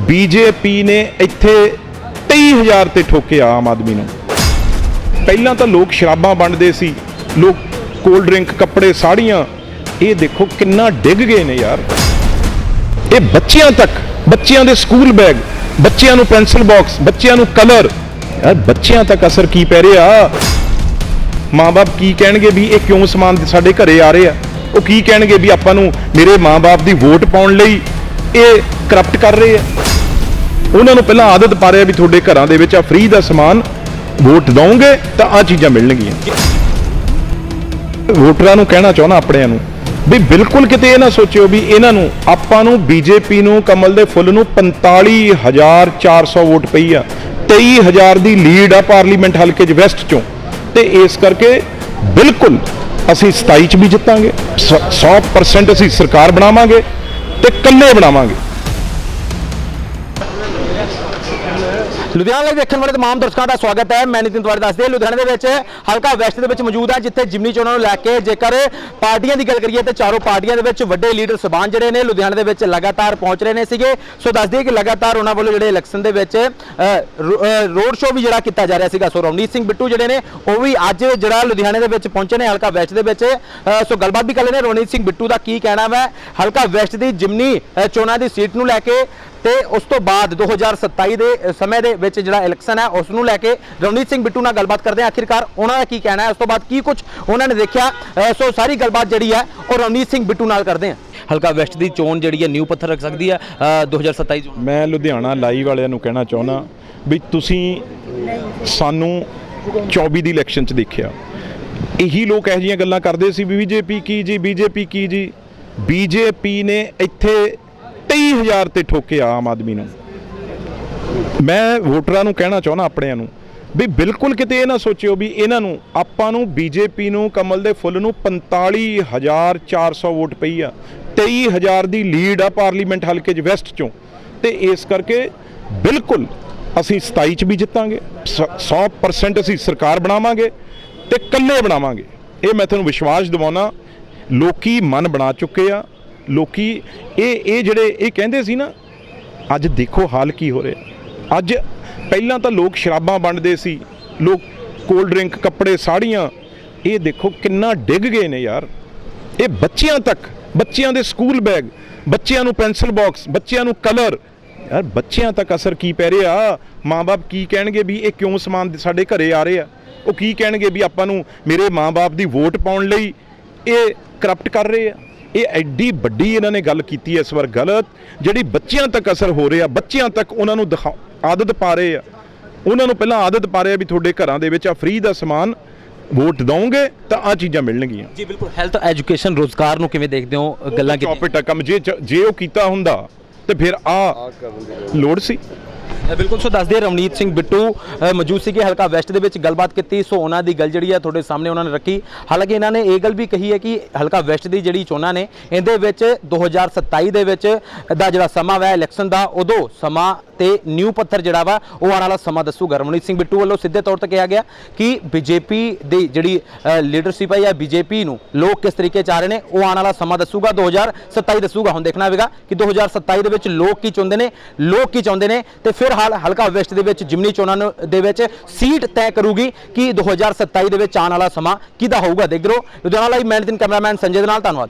BJP ਨੇ ਇੱਥੇ 23000 ਤੇ ਠੋਕਿਆ ਆਮ ਆਦਮੀ ਨੂੰ। ਪਹਿਲਾਂ ਤਾਂ ਲੋਕ ਸ਼ਰਾਬਾਂ ਵੰਡਦੇ ਸੀ, ਲੋਕ ਕੋਲਡ ਡਰਿੰਕ ਕੱਪੜੇ, ਸਾੜੀਆਂ। ਇਹ ਦੇਖੋ ਕਿੰਨਾ ਡਿੱਗ ਗਏ ਨੇ ਯਾਰ। ਇਹ ਬੱਚਿਆਂ ਤੱਕ, ਬੱਚਿਆਂ ਦੇ ਸਕੂਲ ਬੈਗ, ਬੱਚਿਆਂ ਨੂੰ ਪੈਨਸਲ ਬਾਕਸ ਬੱਚਿਆਂ ਨੂੰ ਕਲਰ ਯਾਰ ਬੱਚਿਆਂ ਤੱਕ ਅਸਰ ਕੀ ਪੈ ਰਿਹਾ? ਮਾਂ-ਬਾਪ ਕੀ ਕਹਿਣਗੇ ਵੀ ਇਹ ਕਿਉਂ ਸਮਾਨ ਸਾਡੇ ਘਰੇ ਆ ਰਹੇ ਆ? ਉਹ ਕੀ ਕਹਿਣਗੇ ਵੀ ਆਪਾਂ ਨੂੰ ਮੇਰੇ ਮਾਂ-ਬਾਪ ਦੀ ਵੋਟ ਪਾਉਣ ਲਈ ਇਹ ਕਰਪਟ ਕਰ ਰਹੇ ਆ ਉਹਨਾਂ ਨੂੰ ਪਹਿਲਾਂ ਆਦਤ ਪਾ ਰਿਹਾ ਵੀ ਤੁਹਾਡੇ ਘਰਾਂ ਦੇ ਵਿੱਚ ਆ ਫ੍ਰੀ ਦਾ ਸਮਾਨ, ਵੋਟ ਦਵੋਗੇ ਤਾਂ ਆ ਚੀਜ਼ਾਂ ਮਿਲਣਗੀਆਂ। ਵੋਟਰਾਂ ਨੂੰ ਕਹਿਣਾ ਚਾਹੁੰਦਾ ਆਪਣਿਆਂ ਨੂੰ ਵੀ ਬਿਲਕੁਲ ਕਿਤੇ ਇਹ ਨਾ ਸੋਚਿਓ ਵੀ ਇਹਨਾਂ ਨੂੰ, ਆਪਾਂ ਨੂੰ ਬੀਜੇਪੀ ਨੂੰ, ਕਮਲ ਦੇ ਫੁੱਲ ਨੂੰ 45400 ਵੋਟ ਪਈ ਆ। 23000 ਦੀ ਲੀਡ ਆ ਪਾਰਲੀਮੈਂਟ ਹਲਕੇ 'ਚ ਵੈਸਟ ਚੋਂ। ਤੇ ਇਸ ਕਰਕੇ ਬਿਲਕੁਲ ਅਸੀਂ 27 ਚ ਵੀ ਜਿੱਤਾਂਗੇ, ਸ- 100% ਅਸੀਂ ਸਰਕਾਰ ਬਣਾਵਾਂਗੇ। ਤੇ ਇਕੱਲੇ ਬਣਾਵਾਂਗੇ। ਲੁਧਿਆਣਾ ਲਈ ਵੇਖਣ ਵਾਲੇ ਤਮਾਮ ਦਰਸ਼ਕਾਂ ਦਾ ਸਵਾਗਤ ਹੈ। ਮੈਂ ਨਿਤਿਨ ਤੁਹਾਡੇ ਦੱਸਦੇ ਲੁਧਿਆਣਾ ਦੇ ਵਿੱਚ ਹਲਕਾ ਵੈਸਟ ਦੇ ਵਿੱਚ ਮੌਜੂਦ ਹੈ, ਜਿੱਥੇ ਜਿਮਨੀ ਚੋਣਾਂ ਨੂੰ ਲੈ ਕੇ ਜੇਕਰ ਪਾਰਟੀਆਂ ਦੀ ਗੱਲ ਕਰੀਏ ਤੇ ਚਾਰੋਂ ਪਾਰਟੀਆਂ ਦੇ ਵਿੱਚ ਵੱਡੇ ਲੀਡਰ ਸਬਾਨ ਜਿਹੜੇ ਨੇ ਲੁਧਿਆਣਾ ਦੇ ਵਿੱਚ ਲਗਾਤਾਰ ਪਹੁੰਚ ਰਹੇ ਨੇ ਸੀਗੇ। ਸੋ ਦੱਸ ਕਿ ਲਗਾਤਾਰ ਉਹਨਾਂ ਵੱਲੋਂ ਜਿਹੜੇ ਇਲੈਕਸ਼ਨ ਦੇ ਵਿੱਚ ਰੋਡ ਸ਼ੋਅ ਵੀ ਜਿਹੜਾ ਕੀਤਾ ਜਾ ਰਿਹਾ ਸੀਗਾ। ਸੋ ਰਵਨੀਤ ਸਿੰਘ ਬਿੱਟੂ ਜਿਹੜੇ ਨੇ, ਉਹ ਵੀ ਅੱਜ ਜਿਹੜਾ ਲੁਧਿਆਣੇ ਦੇ ਵਿੱਚ ਪਹੁੰਚੇ ਨੇ ਹਲਕਾ ਵੈਸਟ ਦੇ ਵਿੱਚ। ਸੋ ਗੱਲਬਾਤ ਵੀ ਕਰ ਲੈਣੇ ਰਵਨੀਤ ਸਿੰਘ ਬਿੱਟੂ ਦਾ ਕੀ ਕਹਿਣਾ ਹੈ ਹਲਕਾ ਵੈਸਟ ਦੀ ਜਿਮਨੀ ਚੋਣਾਂ ਦੀ ਸੀਟ ਨੂੰ ਲੈ ਕੇ ਤੇ ਉਸ ਤੋਂ ਬਾਅਦ 2027 ਦੇ ਸਮੇਂ ਦੇ ਵਿੱਚ ਜਿਹੜਾ ਇਲੈਕਸ਼ਨ ਹੈ ਉਸ ਨੂੰ ਲੈ ਕੇ ਰਵਨੀਤ ਸਿੰਘ ਬਿੱਟੂ ਨਾਲ ਗੱਲਬਾਤ ਕਰਦੇ ਹਾਂ। ਆਖਿਰਕਾਰ ਉਹਨਾਂ ਦਾ ਕੀ ਕਹਿਣਾ ਹੈ? ਉਸ ਤੋਂ ਬਾਅਦ ਕੀ ਕੁਝ ਉਹਨਾਂ ਨੇ ਦੇਖਿਆ? ਸੋ ਸਾਰੀ ਗੱਲਬਾਤ ਜਿਹੜੀ ਹੈ, ਉਹ ਰਵਨੀਤ ਸਿੰਘ ਬਿੱਟੂ ਨਾਲ ਕਰਦੇ ਹਾਂ। ਹਲਕਾ ਵੈਸਟ ਦੀ ਚੋਣ ਜਿਹੜੀ ਹੈ, ਨਿਊ ਪੱਥਰ ਰੱਖ ਸਕਦੀ ਹੈ। 2027 ਚੋਣ। ਮੈਂ ਲੁਧਿਆਣਾ ਲਾਈਵ ਵਾਲਿਆਂ ਨੂੰ ਕਹਿਣਾ ਚਾਹੁੰਦਾ ਵੀ ਤੁਸੀਂ ਸਾਨੂੰ 24 ਦੀ ਇਲੈਕਸ਼ਨ 'ਚ ਦੇਖਿਆ। ਇਹੀ ਲੋਕ ਇਹੋ ਜਿਹੀਆਂ ਗੱਲਾਂ ਕਰਦੇ ਸੀ ਵੀ ਬੀਜੇਪੀ ਕੀ ਜੀ, ਬੀਜੇਪੀ ਕੀ ਜੀ। ਬੀਜੇਪੀ ਨੇ ਇੱਥੇ 23000 ਤੇ ਠੋਕੇ ਆਮ ਆਦਮੀ ਨੂੰ। ਮੈਂ ਵੋਟਰਾਂ ਨੂੰ ਕਹਿਣਾ ਚਾਹੁੰਦਾ ਆਪਣਿਆਂ ਨੂੰ ਵੀ ਬਿਲਕੁਲ ਕਿਤੇ ਇਹ ਨਾ ਸੋਚਿਓ ਵੀ ਇਹਨਾਂ ਨੂੰ, ਆਪਾਂ ਨੂੰ ਬੀਜੇਪੀ ਨੂੰ, ਕਮਲ ਦੇ ਫੁੱਲ ਨੂੰ 45400 ਵੋਟ ਪਈ ਆ। 23000 ਦੀ ਲੀਡ ਆ ਪਾਰਲੀਮੈਂਟ ਹਲਕੇ 'ਚ, ਵੈਸਟ ਚੋਂ। ਤੇ ਇਸ ਕਰਕੇ ਬਿਲਕੁਲ ਅਸੀਂ 27 ਚ ਵੀ ਜਿੱਤਾਂਗੇ, ਸ- 100% ਅਸੀਂ ਸਰਕਾਰ ਬਣਾਵਾਂਗੇ ਤੇ ਇਕੱਲੇ ਬਣਾਵਾਂਗੇ। ਇਹ ਮੈਂ ਤੁਹਾਨੂੰ ਵਿਸ਼ਵਾਸ ਦਿਵਾਉਣਾ, ਲੋਕੀ ਮਨ ਬਣਾ ਚੁੱਕੇ ਆ, ਲੋਕੀ ਇਹ ਇਹ ਜਿਹੜੇ ਇਹ ਕਹਿੰਦੇ ਸੀ ਨਾ, ਅੱਜ ਦੇਖੋ ਹਾਲ ਕੀ ਹੋ ਰਿਹਾ। ਅੱਜ ਪਹਿਲਾਂ ਤਾਂ ਲੋਕ ਸ਼ਰਾਬਾਂ ਵੰਡਦੇ ਸੀ, ਲੋਕ ਕੋਲਡ ਡਰਿੰਕ ਕੱਪੜੇ, ਸਾੜੀਆਂ। ਇਹ ਦੇਖੋ ਕਿੰਨਾ ਡਿੱਗ ਗਏ ਨੇ ਯਾਰ। ਇਹ ਬੱਚਿਆਂ ਤੱਕ, ਬੱਚਿਆਂ ਦੇ ਸਕੂਲ ਬੈਗ, ਬੱਚਿਆਂ ਨੂੰ ਪੈਨਸਲ ਬਾਕਸ ਬੱਚਿਆਂ ਨੂੰ ਕਲਰ। ਯਾਰ ਬੱਚਿਆਂ ਤੱਕ ਅਸਰ ਕੀ ਪੈ ਰਿਹਾ? ਮਾਂ-ਬਾਪ ਕੀ ਕਹਿਣਗੇ ਵੀ ਇਹ ਕਿਉਂ ਸਮਾਨ ਸਾਡੇ ਘਰੇ ਆ ਰਹੇ ਆ? ਉਹ ਕੀ ਕਹਿਣਗੇ ਵੀ ਆਪਾਂ ਨੂੰ ਮੇਰੇ ਮਾਂ-ਬਾਪ ਦੀ ਵੋਟ ਪਾਉਣ ਲਈ ਇਹ ਕਰਪਟ ਕਰ ਰਹੇ ਆ? ਇਹ ਐਡੀ ਵੱਡੀ ਇਹਨਾਂ ਨੇ ਗੱਲ ਕੀਤੀ ਇਸ ਵਾਰ ਗਲਤ, ਜਿਹੜੀ ਬੱਚਿਆਂ ਤੱਕ ਅਸਰ ਹੋ ਰਿਹਾ, ਬੱਚਿਆਂ ਤੱਕ ਉਹਨਾਂ ਨੂੰ ਦਿਖਾ ਆਦਤ ਪਾ ਰਹੇ ਆ। ਉਹਨਾਂ ਨੂੰ ਪਹਿਲਾਂ ਆਦਤ ਪਾ ਰਿਹਾ ਵੀ ਤੁਹਾਡੇ ਘਰਾਂ ਦੇ ਵਿੱਚ ਆ ਫ੍ਰੀ ਦਾ ਸਮਾਨ ਵੋਟ ਦਵੋਗੇ ਤਾਂ ਆ ਚੀਜ਼ਾਂ ਮਿਲਣਗੀਆਂ। ਜੀ ਬਿਲਕੁਲ। ਹੈਲਥ ਐਜੂਕੇਸ਼ਨ ਰੋਜ਼ਗਾਰ ਨੂੰ ਕਿਵੇਂ ਦੇਖਦੇ ਹੋ? ਗੱਲਾਂ ਕੀਤੀ ਟੌਪਿਕ ਆ ਕੰਮ ਜੇ ਜੇ ਉਹ ਕੀਤਾ ਹੁੰਦਾ ਤੇ ਫਿਰ ਆ ਲੋੜ ਸੀ। ਬਿਲਕੁਲ। ਸੋ ਦੱਸਦੇ ਰਵਨੀਤ ਸਿੰਘ ਬਿੱਟੂ ਮੌਜੂਦ ਸੀਗੇ ਹਲਕਾ ਵੈਸਟ ਦੇ ਵਿੱਚ ਗੱਲਬਾਤ ਕੀਤੀ। ਸੋ ਉਹਨਾਂ ਦੀ ਗੱਲ ਜਿਹੜੀ ਹੈ ਤੁਹਾਡੇ ਸਾਹਮਣੇ ਉਹਨਾਂ ਨੇ ਰੱਖੀ। ਹਾਲਾਂਕਿ ਇਹਨਾਂ ਨੇ ਇਹ ਗੱਲ ਵੀ ਕਹੀ ਹੈ ਕਿ ਹਲਕਾ ਵੈਸਟ ਦੀ ਜਿਹੜੀ ਚੋਣਾਂ ਨੇ ਇਹਦੇ ਵਿੱਚ 2027 ਦੇ ਵਿੱਚ ਦਾ ਜਿਹੜਾ ਸਮਾਂ ਵਾ ਇਲੈਕਸ਼ਨ ਦਾ ਉਦੋਂ ਸਮਾਂ ਤੇ ਨਿਊ ਪੱਥਰ ਜਿਹੜਾ ਵਾ, ਉਹ ਆਉਣ ਵਾਲਾ ਸਮਾਂ ਦੱਸੂਗਾ। ਰਵਨੀਤ ਸਿੰਘ ਬਿੱਟੂ ਵੱਲੋਂ ਸਿੱਧੇ ਤੌਰ ਤੇ ਕਿਹਾ ਗਿਆ ਕਿ ਬੀਜੇਪੀ ਦੀ ਜਿਹੜੀ ਲੀਡਰਸ਼ਿਪ ਹੈ ਜਾਂ ਬੀਜੇਪੀ ਨੂੰ ਲੋਕ ਕਿਸ ਤਰੀਕੇ ਚਾਹ ਰਹੇ ਨੇ, ਉਹ ਆਉਣ ਵਾਲਾ ਸਮਾਂ ਦੱਸੂਗਾ। 2027 ਦੱਸੂਗਾ। ਹੁਣ ਦੇਖਣਾ ਹੋਵੇਗਾ ਕਿ 2027 ਦੇ ਵਿੱਚ ਲੋਕ ਕੀ ਚਾਹੁੰਦੇ ਨੇ, ਲੋਕ ਕੀ ਚਾਹੁੰਦੇ ਨੇ ਤੇ ਫਿਰ ਹਾਲ, ਹਲਕਾ ਵੈਸਟ ਦੇ ਵਿੱਚ ਜਿਮਨੀ ਚੋਣਾਂ ਨੂੰ, ਦੇ ਵਿੱਚ ਸੀਟ ਤੈਅ ਕਰੂਗੀ ਕਿ 2027 ਦੇ ਵਿੱਚ ਆਉਣ ਵਾਲਾ ਸਮਾਂ ਕਿਹਦਾ ਹੋਊਗਾ। ਦੇਖ ਲਓ, ਲੁਧਿਆਣਾ ਲਈ ਮੈਂ ਦਿਨ ਕੈਮਰਾਮੈਨ ਸੰਜੇ ਦੇ ਨਾਲ, ਧੰਨਵਾਦ।